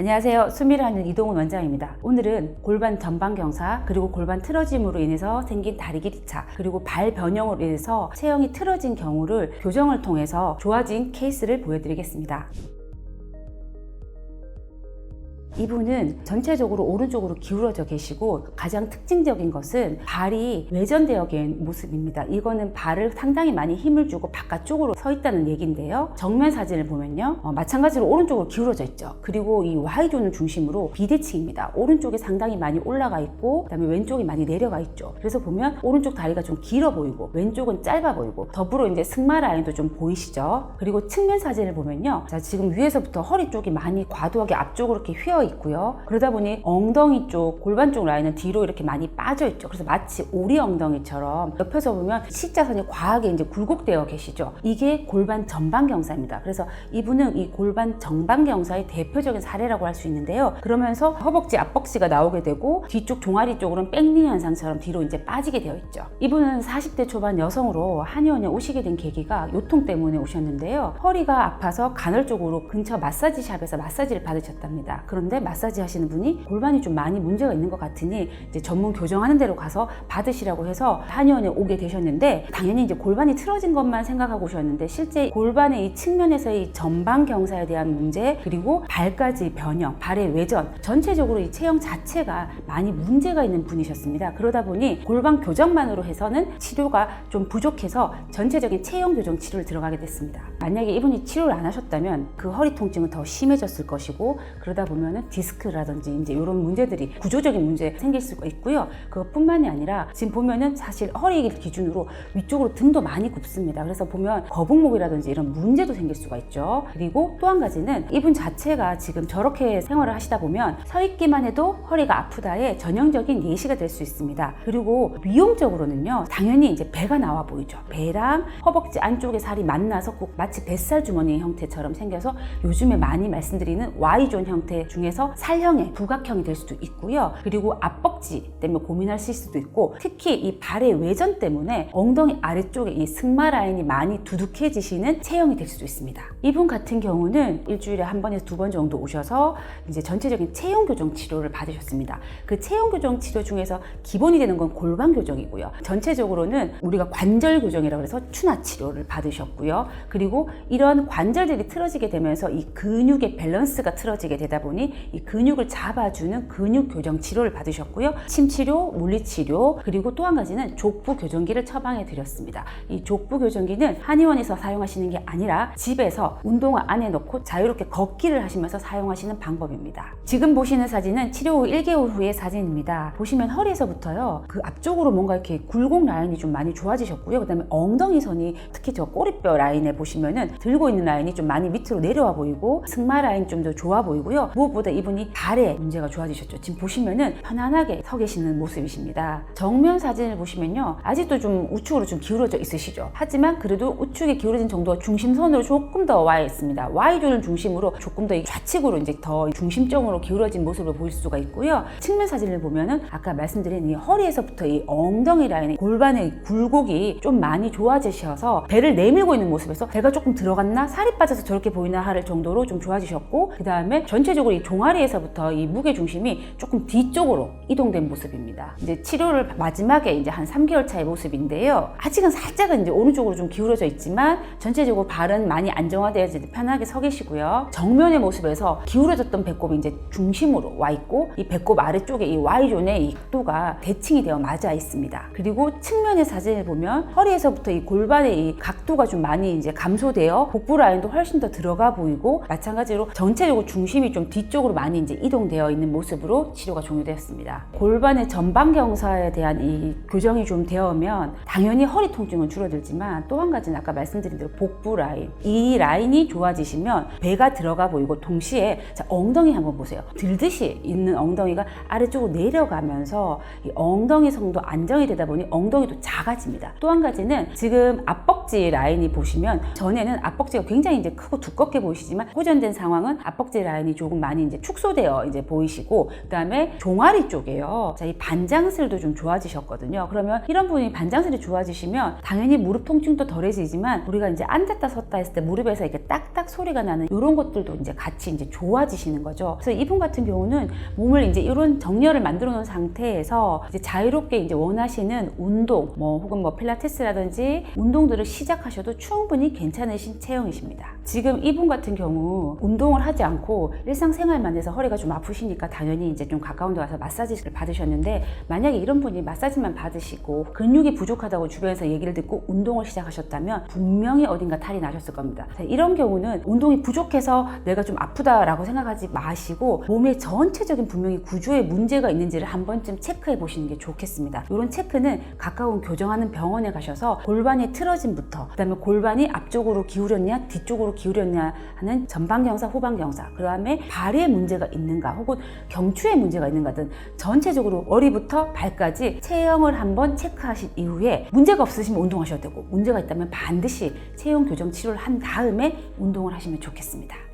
안녕하세요. 수미라는 이동훈 원장입니다. 오늘은 골반 전방 경사 그리고 골반 틀어짐으로 인해서 생긴 다리 길이 차 그리고 발 변형으로 인해서 체형이 틀어진 경우를 교정을 통해서 좋아진 케이스를 보여드리겠습니다. 이분은 전체적으로 오른쪽으로 기울어져 계시고 가장 특징적인 것은 발이 외전되어 계신 모습입니다. 이거는 발을 상당히 많이 힘을 주고 바깥쪽으로 서 있다는 얘기인데요. 정면 사진을 보면요. 어, 마찬가지로 오른쪽으로 기울어져 있죠. 그리고 이 Y존을 중심으로 비대칭입니다. 오른쪽이 상당히 많이 올라가 있고 그다음에 왼쪽이 많이 내려가 있죠. 그래서 보면 오른쪽 다리가 좀 길어 보이고 왼쪽은 짧아 보이고 더불어 이제 승마 라인도 좀 보이시죠. 그리고 측면 사진을 보면요. 자, 지금 위에서부터 허리 쪽이 많이 과도하게 앞쪽으로 이렇게 휘어 있고요. 그러다 보니 엉덩이 쪽, 골반 쪽 라인은 뒤로 이렇게 많이 빠져 있죠. 그래서 마치 오리 엉덩이처럼 옆에서 보면 C자선이 과하게 이제 굴곡되어 계시죠. 이게 골반 전방 경사입니다. 그래서 이분은 이 골반 정방 경사의 대표적인 사례라고 할 수 있는데요. 그러면서 허벅지, 앞벅지가 나오게 되고 뒤쪽 종아리 쪽으로는 백리 현상처럼 뒤로 이제 빠지게 되어 있죠. 이분은 40대 초반 여성으로 한의원에 오시게 된 계기가 요통 때문에 오셨는데요. 허리가 아파서 간헐적으로 근처 마사지 샵에서 마사지를 받으셨답니다. 그런데 마사지 하시는 분이 골반이 좀 많이 문제가 있는 것 같으니 이제 전문 교정하는 데로 가서 받으시라고 해서 한의원에 오게 되셨는데 당연히 이제 골반이 틀어진 것만 생각하고 오셨는데 실제 골반의 이 측면에서의 전방 경사에 대한 문제 그리고 발까지 변형, 발의 외전 전체적으로 이 체형 자체가 많이 문제가 있는 분이셨습니다. 그러다 보니 골반 교정만으로 해서는 치료가 좀 부족해서 전체적인 체형 교정 치료를 들어가게 됐습니다. 만약에 이분이 치료를 안 하셨다면 그 허리 통증은 더 심해졌을 것이고 그러다 보면은 디스크라든지 이제 이런 문제들이 구조적인 문제 생길 수가 있고요. 그것뿐만이 아니라 지금 보면은 사실 허리 기준으로 위쪽으로 등도 많이 굽습니다. 그래서 보면 거북목이라든지 이런 문제도 생길 수가 있죠. 그리고 또 한 가지는 이분 자체가 지금 저렇게 생활을 하시다 보면 서 있기만 해도 허리가 아프다의 전형적인 예시가 될 수 있습니다. 그리고 미용적으로는요, 당연히 이제 배가 나와 보이죠. 배랑 허벅지 안쪽에 살이 만나서 꼭 마치 뱃살 주머니 형태처럼 생겨서 요즘에 많이 말씀드리는 Y존 형태 중에 서 살형의 부각형이 될 수도 있고요. 그리고 앞벅지 때문에 고민하실 수도 있고 특히 이 발의 외전 때문에 엉덩이 아래쪽에 이 승마 라인이 많이 두둑해지시는 체형이 될 수도 있습니다. 이분 같은 경우는 일주일에 한 번에서 두 번 정도 오셔서 이제 전체적인 체형 교정 치료를 받으셨습니다. 그 체형 교정 치료 중에서 기본이 되는 건 골반 교정이고요. 전체적으로는 우리가 관절 교정이라고 해서 추나 치료를 받으셨고요. 그리고 이런 관절들이 틀어지게 되면서 이 근육의 밸런스가 틀어지게 되다 보니 이 근육을 잡아주는 근육 교정 치료를 받으셨고요. 침치료, 물리치료, 그리고 또 한 가지는 족부 교정기를 처방해 드렸습니다. 이 족부 교정기는 한의원에서 사용하시는 게 아니라 집에서 운동화 안에 넣고 자유롭게 걷기를 하시면서 사용하시는 방법입니다. 지금 보시는 사진은 치료 후 1개월 후의 사진입니다. 보시면 허리에서부터요. 그 앞쪽으로 뭔가 이렇게 굴곡 라인이 좀 많이 좋아지셨고요. 그다음에 엉덩이 선이 특히 저 꼬리뼈 라인에 보시면은 들고 있는 라인이 좀 많이 밑으로 내려와 보이고 승마 라인 좀 더 좋아 보이고요. 무엇보다 이분이 발에 문제가 좋아지셨죠. 지금 보시면은 편안하게 서 계시는 모습이십니다. 정면 사진을 보시면요. 아직도 좀 우측으로 좀 기울어져 있으시죠. 하지만 그래도 우측에 기울어진 정도가 중심선으로 조금 더 와 있습니다. Y존을 중심으로 조금 더 좌측으로 이제 더 중심적으로 기울어진 모습을 보일 수가 있고요. 측면 사진을 보면은 아까 말씀드린 이 허리에서부터 이 엉덩이 라인의 골반의 굴곡이 좀 많이 좋아지셔서 배를 내밀고 있는 모습에서 배가 조금 들어갔나 살이 빠져서 저렇게 보이나 할 정도로 좀 좋아지셨고 그 다음에 전체적으로 이 종 아리에서부터 이 무게 중심이 조금 뒤쪽으로 이동된 모습입니다. 이제 치료를 마지막에 이제 한 3개월 차의 모습인데요. 아직은 살짝은 이제 오른쪽으로 좀 기울어져 있지만 전체적으로 발은 많이 안정화되어 이제 편하게 서 계시고요. 정면의 모습에서 기울어졌던 배꼽이 이제 중심으로 와 있고 이 배꼽 아래쪽에 이 Y존의 이 각도가 대칭이 되어 맞아 있습니다. 그리고 측면의 사진을 보면 허리에서부터 이 골반의 이 각도가 좀 많이 이제 감소되어 복부 라인도 훨씬 더 들어가 보이고 마찬가지로 전체적으로 중심이 좀 뒤쪽으로 많이 이제 이동되어 있는 모습으로 치료가 종료되었습니다. 골반의 전방 경사에 대한 이 교정이 좀 되어면 당연히 허리 통증은 줄어들지만 또 한 가지는 아까 말씀드린 대로 복부 라인 이 라인이 좋아지시면 배가 들어가 보이고 동시에 자, 엉덩이 한번 보세요. 들듯이 있는 엉덩이가 아래쪽으로 내려가면서 이 엉덩이 성도 안정이 되다 보니 엉덩이도 작아집니다. 또 한 가지는 지금 앞벅지 라인이 보시면 전에는 앞벅지가 굉장히 이제 크고 두껍게 보이시지만 호전된 상황은 앞벅지 라인이 조금 많이 이제 축소되어 이제 보이시고 그다음에 종아리 쪽에요. 자, 이 반장슬도 좀 좋아지셨거든요. 그러면 이런 부분이 반장슬이 좋아지시면 당연히 무릎 통증도 덜해지지만 우리가 이제 앉았다 섰다 했을 때 무릎에서 이렇게 딱딱 소리가 나는 이런 것들도 이제 같이 이제 좋아지시는 거죠. 그래서 이분 같은 경우는 몸을 이제 이런 정렬을 만들어 놓은 상태에서 이제 자유롭게 이제 원하시는 운동, 뭐 혹은 뭐 필라테스라든지 운동들을 시작하셔도 충분히 괜찮으신 체형이십니다. 지금 이분 같은 경우 운동을 하지 않고 일상생활 만 해서 허리가 좀 아프시니까 당연히 이제 좀 가까운 데 와서 마사지를 받으셨는데 만약에 이런 분이 마사지만 받으시고 근육이 부족하다고 주변에서 얘기를 듣고 운동을 시작하셨다면 분명히 어딘가 탈이 나셨을 겁니다. 자, 이런 경우는 운동이 부족해서 내가 좀 아프다라고 생각하지 마시고 몸의 전체적인 분명히 구조에 문제가 있는지를 한 번쯤 체크해 보시는 게 좋겠습니다. 이런 체크는 가까운 교정하는 병원에 가셔서 골반이 틀어짐부터 그다음에 골반이 앞쪽으로 기울였냐 뒤쪽으로 기울였냐 하는 전방 경사 후방 경사 그다음에 발에 문제가 있는가 혹은 경추에 문제가 있는가 등 전체적으로 머리부터 발까지 체형을 한번 체크하신 이후에 문제가 없으시면 운동하셔도 되고 문제가 있다면 반드시 체형 교정 치료를 한 다음에 운동을 하시면 좋겠습니다.